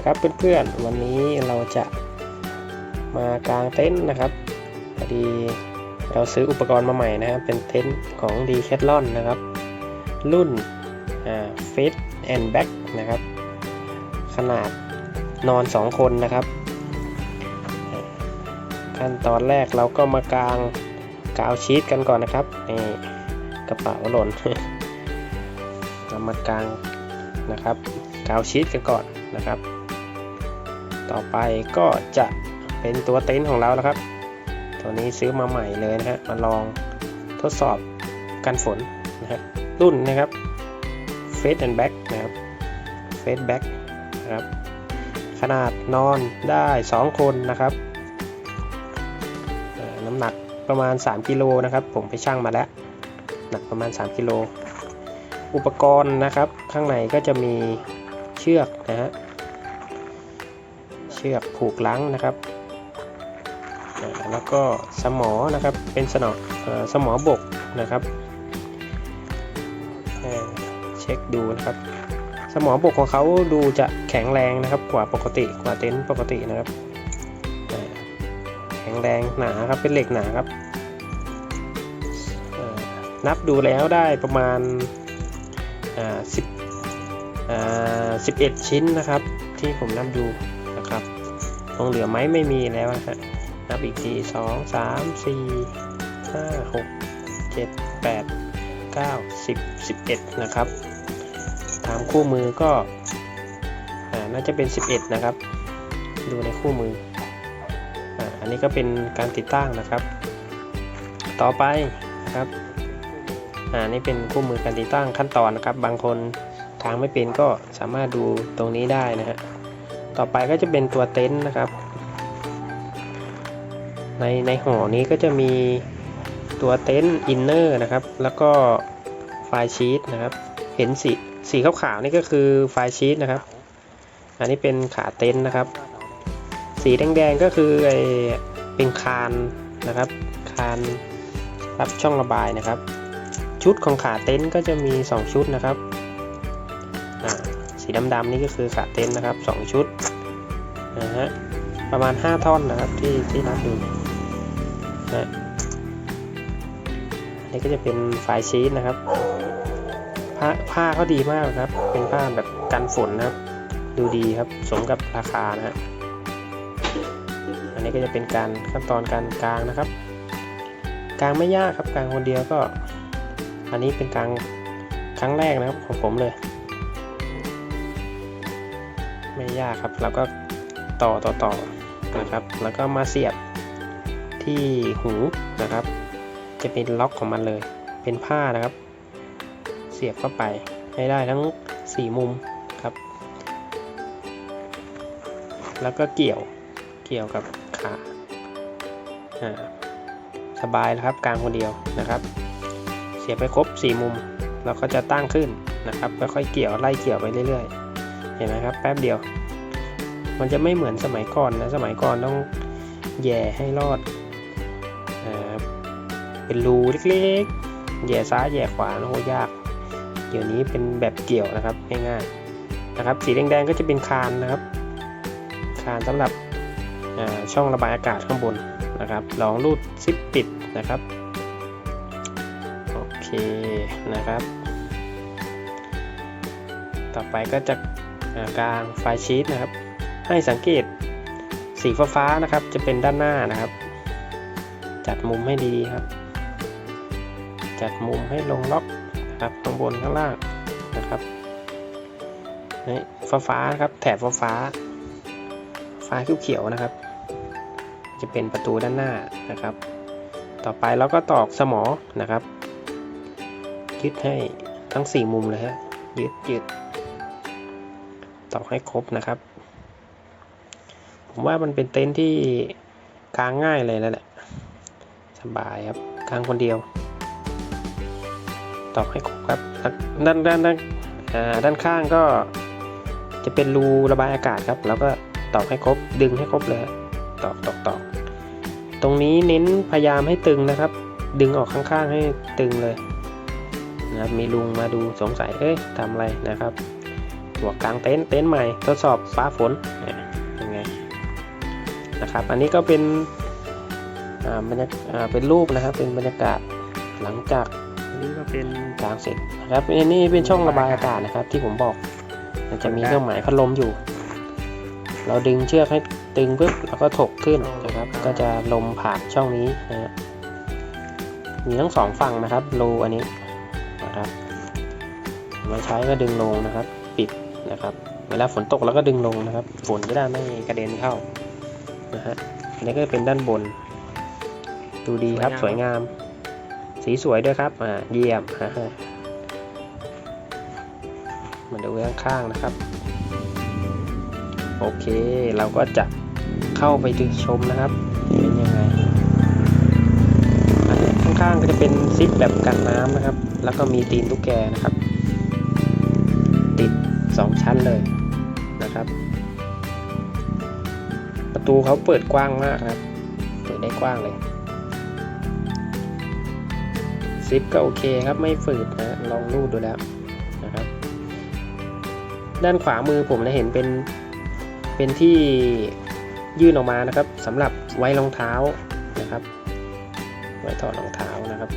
ดีครับเพื่อนๆ วันนี้เราจะมากางเต็นท์นะครับพอดีเราซื้ออุปกรณ์มาใหม่นะครับ เป็นเต็นท์ของ d c a t h l o n นะครับ รุ่นเฟสแอนด์แบ็กนะครับ ขนาดนอน 2 คนนะครับ ขั้นตอนแรกเราก็มากางกาวชีตกันก่อนนะครับนี่กระเป๋าหล่นเรามากางนะครับกาวชีตกันก่อนนะครับ ต่อไปก็จะเป็นตัวเต็นท์ของเราแล้วครับ ตัวนี้ซื้อมาใหม่เลยนะฮะมาลองทดสอบกันฝนนะฮะรุ่นนะครับ Face and Back นะครับ Face Back นะครับ ขนาดนอนได้ 2 คนนะครับน้ำหนักประมาณ 3กิโลนะครับ ผมไปชั่งมาแล้ว หนักประมาณ 3กิโลอุปกรณ์นะครับ ข้างในก็จะมีเชือกนะฮะ เชือกผูกลังนะครับ แล้วก็สมอนะครับเป็นสนอสมอบกนะครับเช็คดูนะครับ สมอบกของเขาดูจะแข็งแรงนะครับกว่าปกติกว่าเต็นท์ปกตินะครับ แข็งแรงหนาครับเป็นเหล็กหนาครับนับดูแล้วได้ประมาณอ่าสิบสิบเอ็ดชิ้นนะครับ ที่ผมนับดู งเหลือไหมไม่มีแล้วนะฮะนับอีกทีสองสามสี่ห้าหกเจ็ดแปดเก้าสิบสิบเอ็ดนะครับตามคู่มือก็อ่าน่าจะเป็น 11 นะครับ ดูในคู่มืออ่าอันนี้ก็เป็นการติดตั้งนะครับ ต่อไปนะครับอ่านี่เป็นคู่มือการติดตั้งขั้นตอนนะครับ บางคนทางไม่เป็นก็สามารถดูตรงนี้ได้นะฮะ ต่อไปก็จะเป็นตัวเต็นท์นะครับ ในในห่อนี้ก็จะมีตัวเต็นท์อินเนอร์นะครับ แล้วก็ไฟล์ชีตนะครับ เห็นสีสีขาวๆนี่ก็คือไฟล์ชีตนะครับ อันนี้เป็นขาเต็นท์นะครับ สีแดงๆก็คือไอเป็นคานนะครับ คานรับช่องระบายนะครับ ชุดของขาเต็นท์ก็จะมี 2 ชุดนะครับสีดำๆนี่ก็คือขาเต็นท์นะครับ 2 ชุด นะฮะประมาณ 5 ท่อนนะครับที่ที่นับดูนะอันนี้ก็จะเป็นไฟล์ชีตนะครับ ผ้าผ้าเขาดีมากครับ เป็นผ้าแบบกันฝนนะครับ ดูดีครับสมกับราคานะฮะอันนี้ก็จะเป็นการขั้นตอนการกลางนะครับกลางไม่ยากครับกลางคนเดียวก็ อันนี้เป็นกลางครั้งแรกนะครับของผมเลย ไม่ยากครับแล้วก็ ต่อต่อต่อนะครับ แล้วก็มาเสียบที่หูนะครับ จะเป็นล็อกของมันเลย เป็นผ้านะครับ เสียบเข้าไปให้ได้ทั้ง 4 มุมครับ แล้วก็เกี่ยวเกี่ยวกับขาอ่าสบายแล้วครับกลางคนเดียวนะครับ เสียบไปครบ 4 มุมเราก็จะตั้งขึ้นนะครับค่อยๆเกี่ยวไล่เกี่ยวไปเรื่อยๆ เห็นไหมครับแป๊บเดียว มันจะไม่เหมือนสมัยก่อนนะ สมัยก่อนต้องแย่ให้รอดอ่าเป็นรูเล็กๆ แย่ซ้ายแย่ขวาโอ้ยาก เดี๋ยวนี้เป็นแบบเกี่ยวนะครับง่ายๆนะครับ สีแดงๆก็จะเป็นคานนะครับคานสำหรับช่องระบายอากาศข้างบนนะครับลองรูดซิปปิดนะครับโอเคนะครับ ต่อไปก็จะกลางไฟชีตนะครับ ให้สังเกตสีฟ้าๆนะครับ จะเป็นด้านหน้านะครับ จัดมุมให้ดีครับ จัดมุมให้ลงล็อกนะครับข้างบนข้างล่างนะครับนี่ฟ้าๆครับแถบฟ้าฟ้าๆฟ้าเขียวๆนะครับ จะเป็นประตูด้านหน้านะครับ ต่อไปเราก็ตอกสมอนะครับยึดให้ทั้ง 4 มุมเลยฮะยึดยึดตอกให้ครบนะครับ ผมว่ามันเป็นเต็นท์ที่กางง่ายเลยแล้วแหละ สบายครับกางคนเดียว ตอกให้ครบครับ ด้านด้านด้านด้านข้างก็จะเป็นรูระบายอากาศครับ แล้วก็ตอกให้ครบดึงให้ครบเลยตอกตอกตอกตรงนี้เน้นพยายามให้ตึงนะครับ ดึงออกข้างๆให้ตึงเลยนะครับมีลุงมาดูสงสัยเอ้ยทำอะไรนะครับหัวกลางเต็นท์เต็นท์ใหม่ทดสอบฟ้าฝน นะครับ อันนี้ก็เป็นอ่าบรรยากอ่าเป็นรูปนะครับ เป็นบรรยากาศหลังจากอันนี้ก็เป็นกลางเสร็จนะครับอันนี้เป็นช่องระบายอากาศนะครับ ที่ผมบอก มันจะมีเครื่องหมายพัดลมอยู่ เราดึงเชือกให้ตึงปุ๊บแล้วก็ถกขึ้นนะครับ ก็จะลมผ่านช่องนี้นะฮะมีทั้งสองฝั่งนะครับรูอันนี้นะครับมาใช้ก็ดึงลงนะครับ ปิดนะครับ เวลาฝนตกแล้วก็ดึงลงนะครับ ฝนจะได้ไม่กระเด็นเข้า นะฮะอันนี้ก็เป็นด้านบน ดูดีครับสวยงาม สีสวยด้วยครับอ่าเยี่ยมฮะมาดูข้างๆนะครับ โอเค เราก็จะเข้าไปดูชมนะครับ เป็นยังไงอันนี้ข้างๆก็จะเป็นซิปแบบกันน้ำนะครับ แล้วก็มีตีนตุ๊กแกนะครับ ติด 2 ชั้นเลย ตูเขาเปิดกว้างมากครับเปิดได้กว้างเลยซิปก็โอเคครับไม่ฝืดนะลองรูดดูแล้วนะครับ ด้านขวามือผมจะเห็นเป็นเป็นที่ยื่นออกมานะครับสำหรับไว้รองเท้านะครับ ไว้ถอดรองเท้านะครับ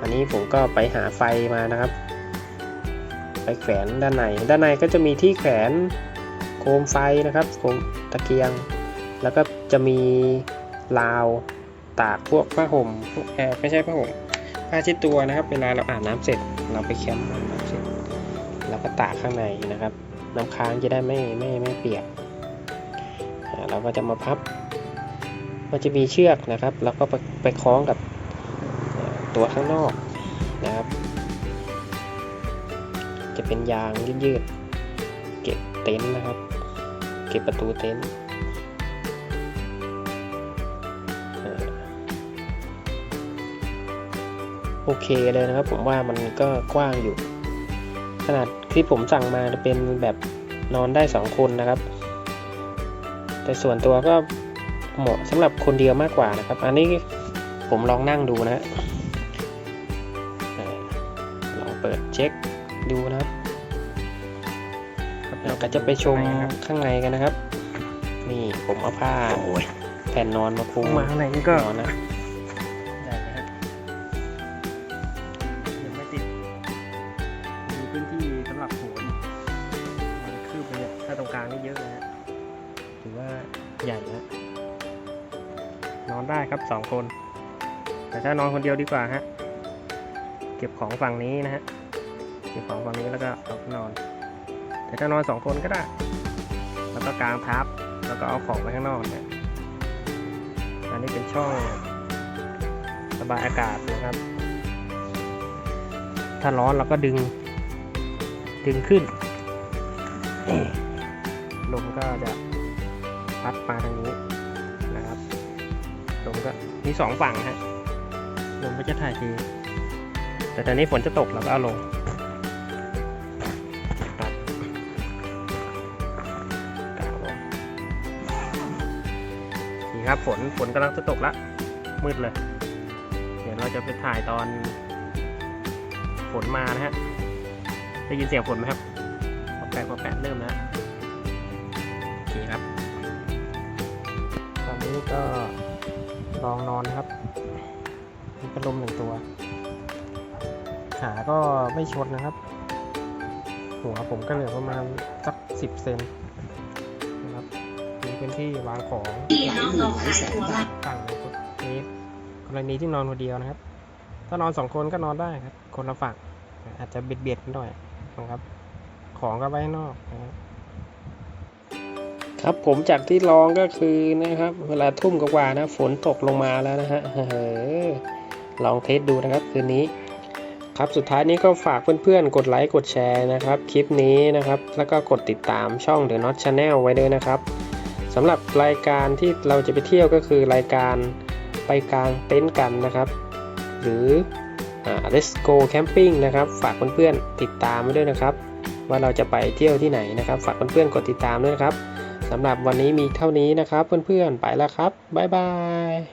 อันนี้ผมก็ไปหาไฟมานะครับ ไปแขวนด้านในด้านในก็จะมีที่แขวน มไฟนะครับโคมตะเกียง แล้วก็จะมีราวตากพวกผ้าห่มพวกแอร์ไม่ใช่ผ้าห่มผ้าเช็ดตัวนะครับ เวลาเราอาบน้ำเสร็จ เราไปแคมป์อาบน้ำเสร็จเราก็ตากข้างในนะครับ น้ำค้างจะได้ไม่ไม่ไม่เปียกเราก็จะมาพับ มันจะมีเชือกนะครับ แล้วก็ไปไปคล้องกับตัวข้างนอกนะครับ จะเป็นยางยืดๆเก็บเต็นท์นะครับ เก็บประตูเต็นท์โอเคเลยนะครับ ผมว่ามันก็กว้างอยู่ ขนาดที่ผมสั่งมาจะเป็นแบบนอนได้ 2 คนนะครับ แต่ส่วนตัวก็เหมาะสำหรับคนเดียวมากกว่านะครับ อันนี้ผมลองนั่งดูนะลองเปิดเช็คดูนะครับ เราก็จะไปชมข้างในกันนะครับ นี่ผมเอาผ้าแผ่นนอนมาปูมาข้างในนี่ก็นอนนะใหญ่นะฮะยังไม่ติดมีพื้นที่สำหรับโหนมันคืบเลยเนี่ยถ้าตรงกลางนี่เยอะเลยฮะถือว่าใหญ่นะนอนได้ครับสองคน แต่ถ้านอนคนเดียวดีกว่าฮะเก็บของฝั่งนี้นะฮะเก็บของฝั่งนี้แล้วก็เอาไปนอน แต่ถ้านอนสองคนก็ได้ แล้วก็กางทับ แล้วก็เอาของไปข้างนอกเนี่ย อันนี้เป็นช่องระบายอากาศนะครับ ถ้าร้อนเราก็ดึง ดึงขึ้น ลมก็จะพัดมาทางนี้นะครับลมก็มีสองฝั่งฮะลมก็จะถ่ายเทแต่ตอนนี้ฝนจะตกเราก็เอาลง ครับฝนฝนกำลังจะตกละมืดเลย เดี๋ยวเราจะไปถ่ายตอนฝนมานะฮะได้ยินเสียงฝนไหมครับพอแปะพอแปะเริ่มแล้วโอเคครับ ตอนนี้ก็ลองนอนครับมีพัดลมหนึ่งตัว ขาก็ไม่ชนนะครับ หัวผมก็เหลือประมาณสักสิบเซน พื้นที่วางของที่น้องเราขายตัวละฝั่งนี้กรณีที่นอนคนเดียวนะครับ ถ้านอนสองคนก็นอนได้ครับ คนละฝั่งอาจจะเบียดเบียดกันหน่อยนะครับ ของก็ไว้ข้างนอกนะครับครับผมจากที่ลองก็คือนะครับ เวลาทุ่มกว่าๆนะฝนตกลงมาแล้วนะฮะเออลองเทสดูนะครับคืนนี้ ครับสุดท้ายนี้ก็ฝากเพื่อนๆ กดไลค์กดแชร์นะครับ คลิปนี้นะครับ แล้วก็กดติดตามช่อง The Not Channel ไว้ด้วยนะครับ สำหรับรายการที่เราจะไปเที่ยวก็คือรายการไปกลางเต็นท์กันนะครับ หรือ Let's Go Camping นะครับ ฝากเพื่อนๆติดตามไว้ด้วยนะครับ ว่าเราจะไปเที่ยวที่ไหนนะครับ ฝากเพื่อนๆกดติดตามด้วยนะครับสำหรับวันนี้มีเท่านี้นะครับ เพื่อนๆไปแล้วครับบ๊ายบาย